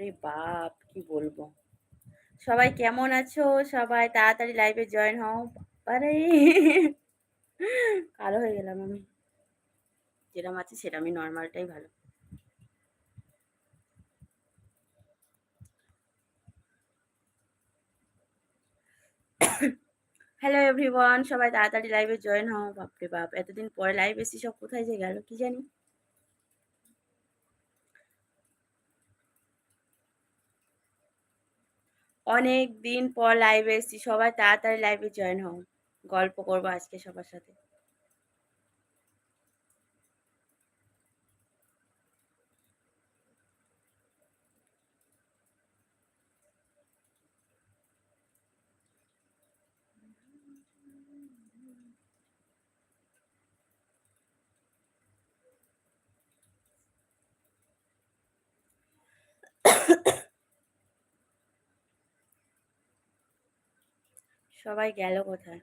বাপরে বাপ, কি বলব? সবাই কেমন আছো? সবাই তাড়াতাড়ি লাইভে জয়েন হও। আরে, কালো হয়ে গেলাম আমি। যেরকম আছে সেরকমই নর্মালটাই ভালো। হ্যালো এভরিওয়ান সবাই তাড়াতাড়ি লাইভে জয়েন হও। বাপরে বাপ, এতদিন পরে লাইভ এসি সব কোথায় যে গেল, কি জানি? অনেক দিন পর লাইভে এসেছি। সবাই তাড়াতাড়ি লাইভে জয়েন হও। গল্প করব আজকে সবার সাথে। সবাই গেল কোথায়?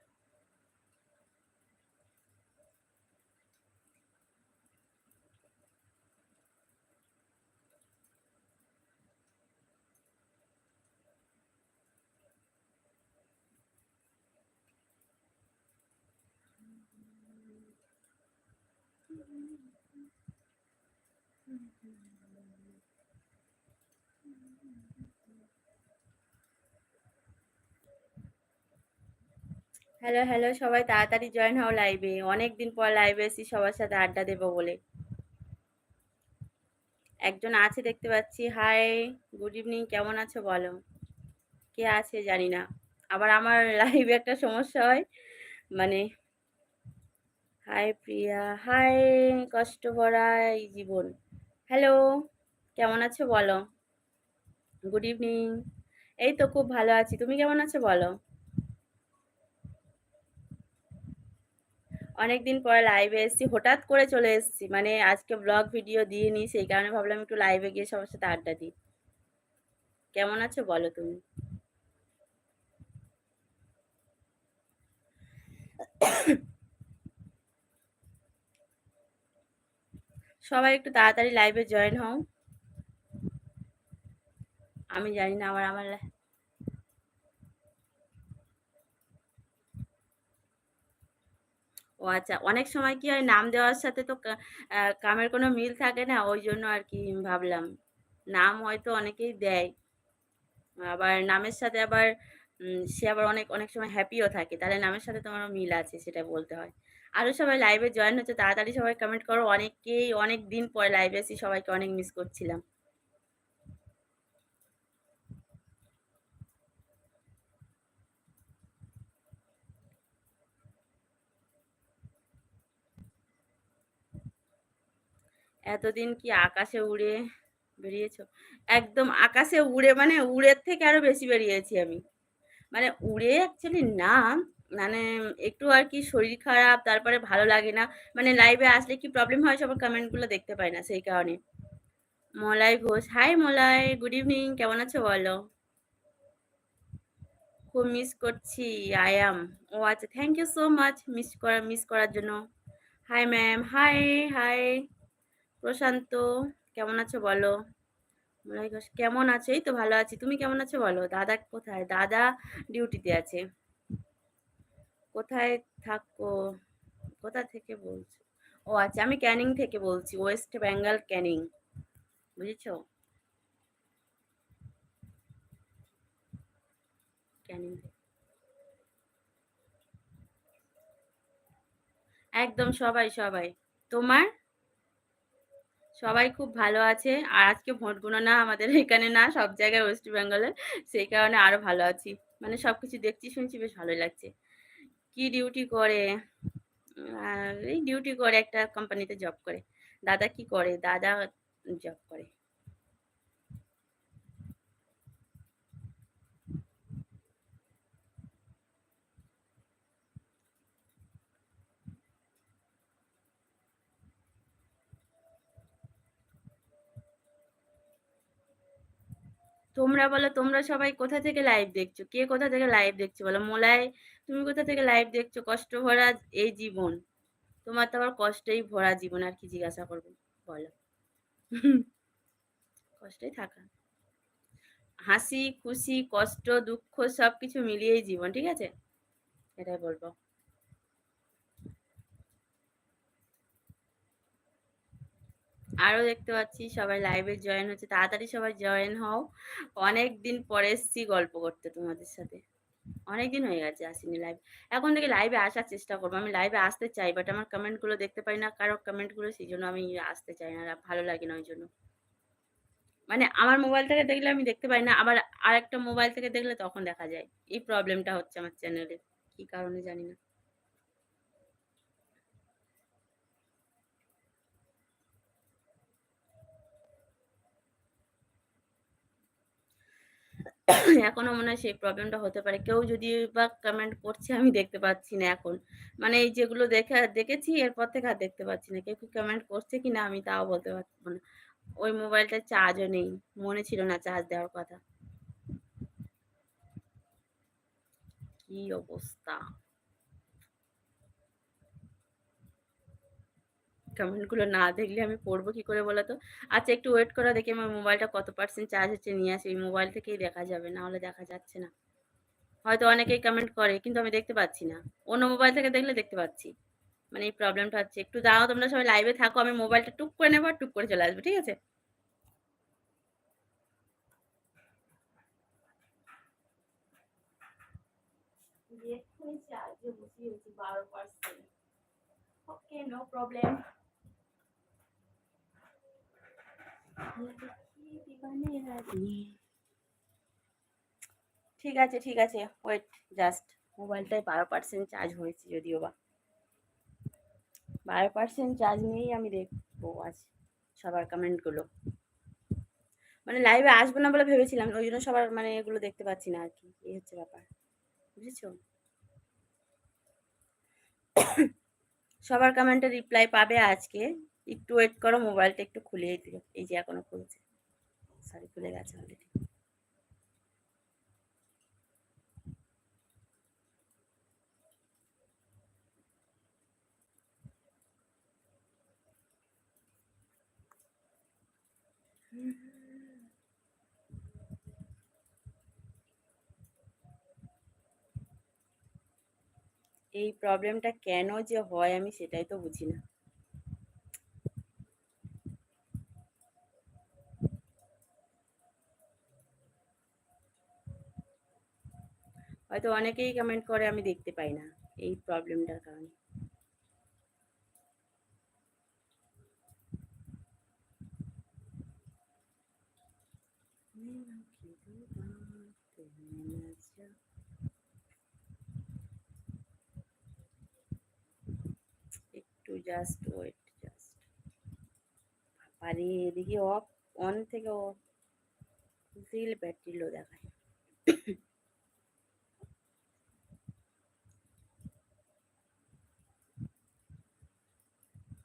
হ্যালো হ্যালো সবাই তাড়াতাড়ি জয়েন হও লাইভে অনেক দিন পর লাইভে এসি সবার সাথে আড্ডা দেবো বলে। একজন আছে দেখতে পাচ্ছি। হাই গুড ইভিনিং কেমন আছো বলো? কে আছে জানি না। আবার আমার লাইভে একটা সমস্যা হয়। মানে হাই প্রিয়া। হাই কষ্ট ভরা এই জীবন। হ্যালো কেমন আছো বলো? গুড ইভিনিং এই তো, খুব ভালো আছি। তুমি কেমন আছো বলো? অনেকদিন পরে লাইভে এসেছি। হঠাৎ করে চলে এসেছি। মানে আজকে ব্লগ ভিডিও দিয়ে নি সেই কারণে ভাবলাম একটু লাইভে গিয়ে সবার সাথে আড্ডা দিই। কেমন আছো বলো তুমি? সবাই একটু তাড়াতাড়ি লাইভে জয়েন হও। আমি জানি না, আমার আমার ও আচ্ছা অনেক সময় কি হয় নাম দেওয়ার সাথে তো কামের কোনো মিল থাকে না? ওই জন্য আর কি ভাবলাম। নাম হয়তো অনেকেই দেয়। আবার নামের সাথে আবার সে আবার অনেক অনেক সময় হ্যাপিও থাকে। তাহলে নামের সাথে তোমার মিল আছে সেটা বলতে হয়। আরও সবাই লাইভে জয়েন হচ্ছে, তাড়াতাড়ি সবাই কমেন্ট করো। অনেকেই অনেক দিন পরে লাইভে এসে সবাইকে অনেক মিস করছিলাম। এতদিন কি আকাশে উড়ে বেরিয়েছো? একদম আকাশে উড়ে মানে উড়ের থেকে আরও বেশি বেরিয়েছি আমি। মানে উড়ে অ্যাকচুয়ালি না মানে একটু আর কি শরীর খারাপ, তারপরে ভালো লাগে না। মানে লাইভে আসলে কি প্রবলেম হয় সবার কমেন্টগুলো দেখতে পাই না সেই কারণে। Malai Ghosh hi Malai good evening কেমন আছো বলো? খুব মিস করছি আই অ্যাম ও আচ্ছা thank you so much miss করা মিস করার জন্য। Hi ma'am hi hi Prashanta, কেমন আছো বলো? কেমন আছো? এই তো ভালো আছি। তুমি কেমন আছো বলো? দাদা কোথায়? দাদা ডিউটিতে আছে। কোথায় থাকো? কোথা থেকে বলছো? ও আচ্ছা আমি ক্যানিং থেকে বলছি, ওয়েস্ট বেঙ্গল ক্যানিং। বুঝেছ? ক্যানিং একদম সবাই সবাই। তোমার? সবাই খুব ভালো আছে। আর আজকে ভোট গণনা আমাদের এখানে না সব জায়গায় ওয়েস্ট বেঙ্গলে সেই কারণে আরও ভালো আছি। মানে সবকিছু দেখছি, শুনছি, বেশ ভালোই লাগছে। কি ডিউটি করে? এই ডিউটি করে একটা কোম্পানিতে জব করে। দাদা কি করে? দাদা জব করে। তোমরা বলো, তোমরা সবাই কোথা থেকে লাইভ দেখছ? কে কোথা থেকে লাইভ দেখছ বলো? মোলাই তুমি কোথা থেকে লাইভ দেখছ? কষ্ট ভরা এই জীবন। তোমার তো আবার কষ্টেই ভরা জীবন, আর কি জিজ্ঞাসা করব? বলো। কষ্টেই থাকা। হাসি, খুশি, কষ্ট, দুঃখ সব কিছু মিলিয়েই জীবন, ঠিক আছে? এটাই বলব। আরও দেখতে পাচ্ছি সবাই লাইভে জয়েন হচ্ছে। তাড়াতাড়ি সবাই জয়েন হও। অনেক দিন পরে এসছি গল্প করতে তোমাদের সাথে। অনেক দিন হয়ে গেছে আসিনি লাইভ এখন থেকে লাইভে আসার চেষ্টা করব। আমি লাইভে আসতে চাই বাট আমার কমেন্টগুলো দেখতে পাই না। কারও কমেন্টগুলো সেই জন্য আমি আসতে চাই না। ভালো লাগে না ওই জন্য। মানে আমার মোবাইল থেকে দেখলে আমি দেখতে পাই না। আবার আরেকটা মোবাইল থেকে দেখলে তখন দেখা যায়। এই প্রবলেমটা হচ্ছে আমার চ্যানেলে কি কারণে জানি না। এখনও মনে হয় সেই প্রবলেমটা হতে পারে। কেউ যদি বা কমেন্ট করছে, আমি দেখতে পাচ্ছি না এখন। মানে এই যেগুলো দেখে, দেখেছি, এরপর থেকে আর দেখতে পাচ্ছি না। কেউ কি কমেন্ট করছে কি না, আমি তাও বলতে পারছি না। ওই মোবাইলটা চার্জও নেই। মনে ছিল না চার্জ দেওয়ার কথা। কি অবস্থা? কমেন্টগুলো না দেখলে আমি পড়ব কি করে বলো তো আচ্ছা একটু ওয়েট করা দেখি আমার মোবাইলটা কত পার্সেন্ট চার্জ হচ্ছে নিয়ে আসি। এই মোবাইল থেকেই দেখা যাবে, না হলে দেখা যাচ্ছে না। হয়তো অনেকেই কমেন্ট করে, কিন্তু আমি দেখতে পাচ্ছি না। অন্য মোবাইল থেকে দেখলে দেখতে পাচ্ছি। মানে এই প্রবলেমটা হচ্ছে। একটু দাঁড়াও, তোমরা সবাই লাইভে থাকো, আমি মোবাইলটা টুক করে নেব টুক করে চলে আসব, ঠিক আছে? বসিয়েছি বারো পার্সেন্ট ওকে প্রবলেম ঠিক আছে ঠিক আছে। ওয়েট জাস্ট মোবাইলটায় বারো পার্সেন্ট চার্জ হয়েছে যদিও বা। বারো পার্সেন্ট চার্জ নিয়েই আমি দেখব আজ সবার কমেন্টগুলো মানে লাইভে আসব না বলে ভেবেছিলাম, ওই জন্য সবার মানে এগুলো দেখতে পাচ্ছি না আর কি এই হচ্ছে ব্যাপার। বুঝেছ? সবার কমেন্টে রিপ্লাই পাবে আজকে। একটু ওয়েট করো মোবাইলটা একটু খুলেই দিও। এই যে এখনও খুলছে। সরি খুলে গেছে অলরেডি এই প্রবলেমটা কেন যে হয় আমি সেটাই তো বুঝি না হয়তো অনেকেই কমেন্ট করে, আমি দেখতে পাই না এই প্রবলেমটার কারণে। একটু জাস্ট ওয়েট জাস্ট পারি এদিকে অফ অন থেকে অফ দিল ব্যাটারি লো দেখায়।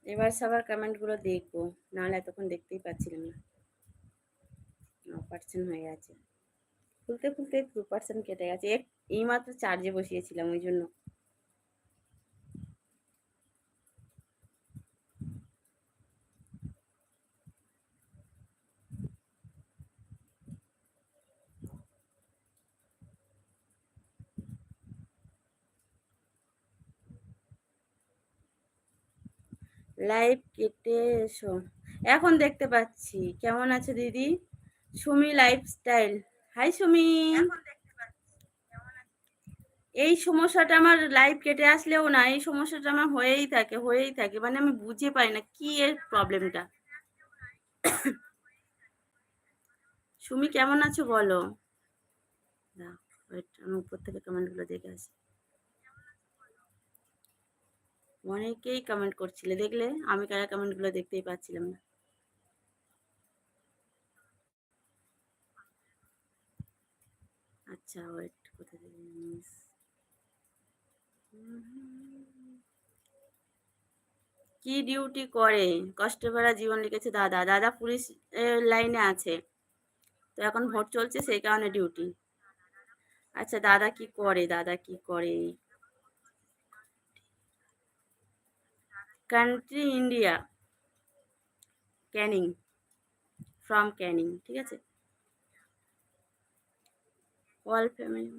এবার সবার কমেন্টগুলো দেখব নাহলে এতক্ষণ দেখতেই পাচ্ছিলাম না। পার্সেন্ট হয়ে গেছে। খুলতে খুলতে টু পার্সেন্ট কেটে গেছে। এই মাত্র চার্জে বসিয়েছিলাম, ওই জন্য। লাইভ কেটে এসো। এখন দেখতে পাচ্ছি। কেমন আছে দিদি? Sumi lifestyle hi Sumi. এই সমস্যাটা আমার লাইভ কেটে আসলেও না এই সমস্যাটা আমার হয়েই থাকে হয়েই থাকে। মানে আমি বুঝে পাই না কি এর প্রবলেমটা সুমি কেমন আছো বলো? আমি উপর থেকে কমেন্টগুলো দেখে আসি। অনেকেই কমেন্ট করছিলে। দেখলে আমি কারা কমেন্টগুলো দেখতেই পাচ্ছিলাম না। আচ্ছা ওয়েট কি ডিউটি করে? কষ্ট ভরা জীবন লিখেছে দাদা। দাদা পুলিশ লাইনে আছে। তো এখন ভোট চলছে, সেই কারণে ডিউটি আচ্ছা দাদা কি করে? দাদা কি করে? Country India Canning from Canning ঠিক আছে? All family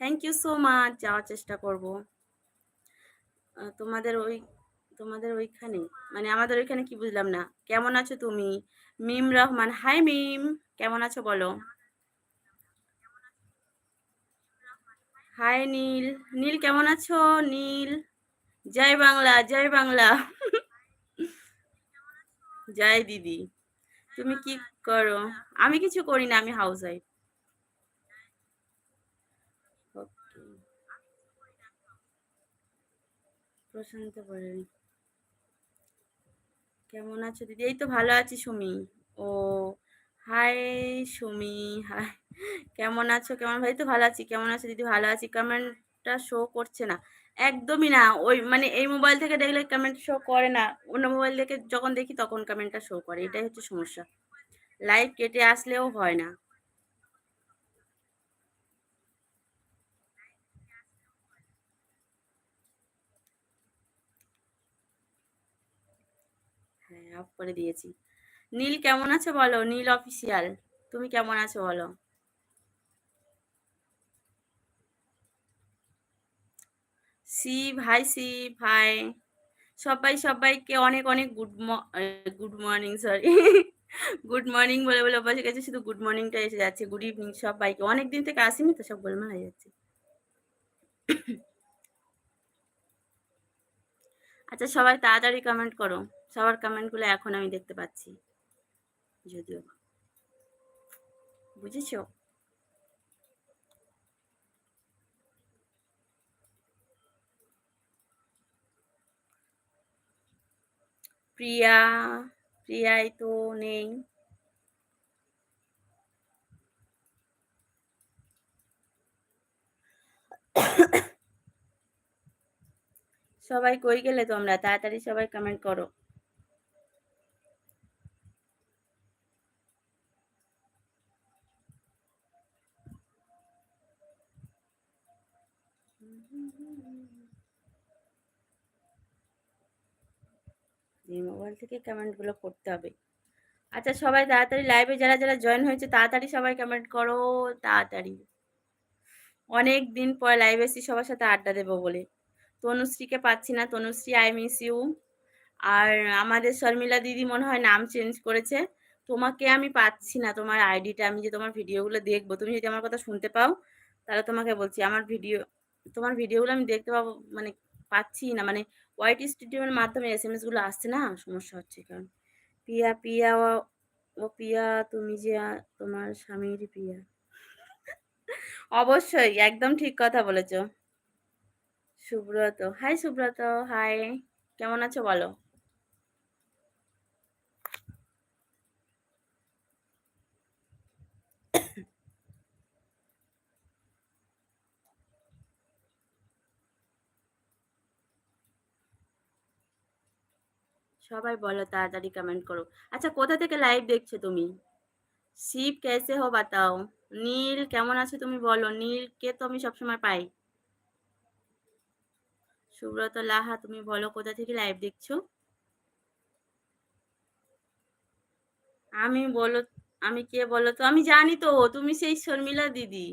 thank you so much যাওয়ার চেষ্টা করব। তোমাদের ওই, তোমাদের ওইখানে মানে আমাদের ওইখানে কি বুঝলাম না। কেমন আছো তুমি? মিম রহমান হাই মিম, কেমন আছো বলো? হাই নীল নীল কেমন আছো? নীল জয় বাংলা জয় বাংলা। জয় দিদি। তুমি কি করো? আমি কিছু করি না, আমি হাউস ওয়াইফ প্রশান্ত বলেন। কেমন আছো দিদি? এই তো ভালো আছি সুমি। ও হাই সুমি। হাই কেমন আছো? কেমন? ভাই, তো ভালো আছি। কেমন আছো? দিদি, ভালো আছি। কমেন্টটা শো করছে না। একদমই না। ওই মানে এই মোবাইল থেকে দেখলে কমেন্ট শো করে না। অন্য মোবাইল থেকে যখন দেখি তখন কমেন্টটা শো করে। এটাই হচ্ছে সমস্যা। লাইভ কেটে আসলেও হয় না। হ্যাঁ অফ করে দিয়েছি। নীল কেমন আছো বলো? নীল অফিসিয়াল তুমি কেমন আছো বলো? শিব হাই শিব হাই সবাই, সবাইকে অনেক অনেক good good morning sorry good morning বলে বলে অভ্যাস গেছে, শুধু গুড মর্নিংটা এসে যাচ্ছে। গুড ইভিনিং সবাইকে। অনেক দিন থেকে আসিনি তো, সব গোলমাল হয়ে যাচ্ছে। আচ্ছা সবাই তাড়াতাড়ি কমেন্ট করো। সবার কমেন্টগুলো এখন আমি দেখতে পাচ্ছি। যদিও বুঝেছ? প্রিয়া প্রিয়াই তো নেই। সবাই কই গেলে তোমরা? তাড়াতাড়ি সবাই কমেন্ট করো। এই মোবাইল থেকে কমেন্টগুলো করতে হবে। আচ্ছা সবাই তাড়াতাড়ি লাইভে যারা যারা জয়েন হয়েছে, তাড়াতাড়ি সবাই কমেন্ট করো, তাড়াতাড়ি। অনেক দিন পর লাইভ এসেছি, সবার সাথে আড্ডা দেবো বলে। তনুশ্রীকে পাচ্ছি না, তনুশ্রী আই মিস ইউ আর আমাদের শর্মিলা দিদি মনে হয় নাম চেঞ্জ করেছে। তোমাকে আমি পাচ্ছি না, তোমার আইডিটা আমি যে তোমার ভিডিওগুলো দেখব, তুমি যদি আমার কথা শুনতে পাও, তাহলে তোমাকে বলছি। আমার ভিডিও তোমার ভিডিওগুলো আমি দেখতে পাবো মানে পাচ্ছি না মানে হোয়াইট স্টেডিয়ামের মাধ্যমে এস এম এসগুলো আসছে না? সমস্যা হচ্ছে, কারণ পিয়া পিয়া ও পিয়া তুমি যে তোমার স্বামীর পিয়া অবশ্যই, একদম ঠিক কথা বলেছ। সুব্রত হাই সুব্রত হাই কেমন আছো বলো? সবাই বলো তাড়াতাড়ি কমেন্ট করো। আচ্ছা কোথা থেকে লাইভ দেখছ তুমি? শিব কেসে হো বাতাও নীল, কেমন আছো তুমি বলো? নীলকে তো আমি সবসময় পাই। সুব্রত লাহা, তুমি বলো কোথা থেকে লাইভ দেখছ? আমি বলো, আমি কে বলো তো? আমি জানি তো, তুমি সেই শর্মিলা দিদি।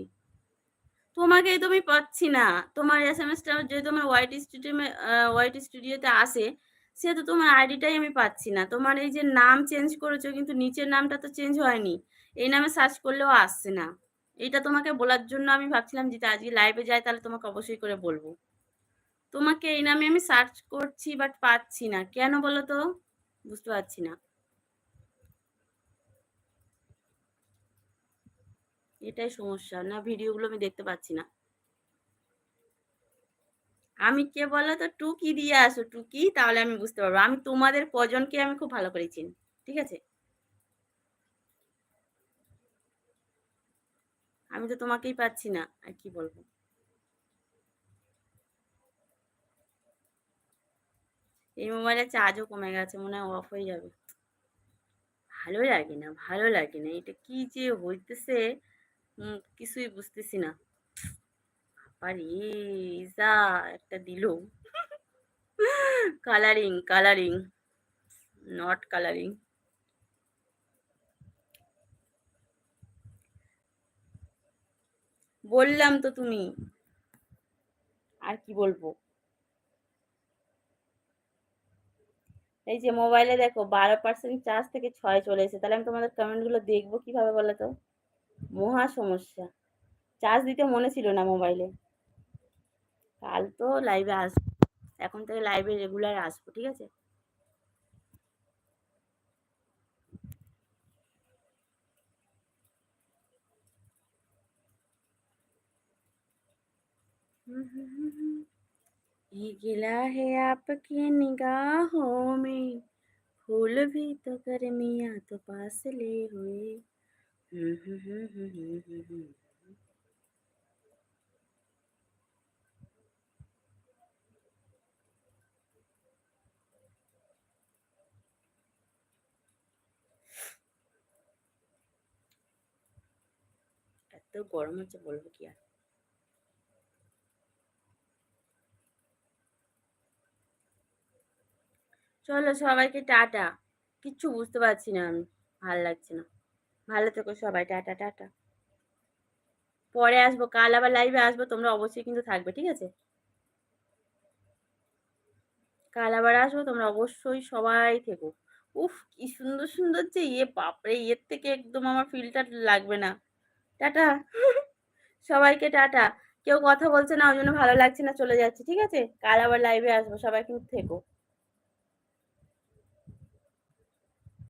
তোমাকে তুমি পাচ্ছি না। তোমার এস এম এসটা যদি তোমার হোয়াইট স্টুডিও হোয়াইট স্টুডিওতে আসে সেহেতু তোমার আইডিটাই আমি পাচ্ছি না। তোমার এই যে নাম চেঞ্জ করেছ, কিন্তু নিচের নামটা তো চেঞ্জ হয়নি। এই নামে সার্চ করলেও আসছে না। এটা তোমাকে বলার জন্য আমি ভাবছিলাম যে আজকে লাইভে যাই, তাহলে তোমাকে অবশ্যই করে বলব। তোমাকে এই নামে আমি সার্চ করছি বাট পাচ্ছি না। কেন বলো তো? বুঝতে পারছি না। এটাই সমস্যা। না ভিডিওগুলো আমি দেখতে পাচ্ছি না। আমি কে বলো তো টুকি দিয়ে আসো, টুকি, তাহলে আমি বুঝতে পারব। আমি তোমাদের কজনকে আমি খুব ভালো করে চিনি, ঠিক আছে? আমি তো তোমাকেই পাচ্ছি না, আর কি বলব? এই মোবাইলের চার্জও কমে গেছে, মনে হয় অফ হয়ে যাবে। ভালো লাগে না, ভালো লাগে না, এটা কি যে হইতেছে? কিছুই বুঝতেছি না। একটা দিল কালারিং কালারিং নট কালারিং বললাম তো তুমি। আর কি বলব? এই যে মোবাইলে দেখো, বারো পার্সেন্ট চার্জ থেকে ছয় চলে এসে তাহলে আমি তোমাদের কমেন্টগুলো দেখব কীভাবে বলো তো মহা সমস্যা। চার্জ দিতে মনে ছিল না মোবাইলে কাল তো লাইভে আসবো এখন থেকে লাইভে রেগুলার আসবো ঠিক আছে ये गिला है आपकी निगाहों में फूल भी तो गर्मियाँ तो पास ले हुए এত গরম হচ্ছে বলব কি আর? চলো সবাইকে টাটা। কিচ্ছু বুঝতে পারছি না আমি, ভালো লাগছে না। ভালো থেকো সবাই, টাটা টাটা। পরে আসব, কাল আবার লাইভে আসব, তোমরা অবশ্যই কিন্তু থাকবে, ঠিক আছে? কাল আবার আসব, তোমরা অবশ্যই সবাই থেকো। উফ, কি সুন্দর সুন্দর যে ইয়ে বাপরে, ইয়ের থেকে একদম আমার ফিল্টার লাগবে না। টাটা। সবাইকে টাটা। কেউ কথা বলছে না ওই জন্য ভালো লাগছে না, চলে যাচ্ছে, ঠিক আছে? কাল আবার লাইভে আসব সবাই কিন্তু থেকো।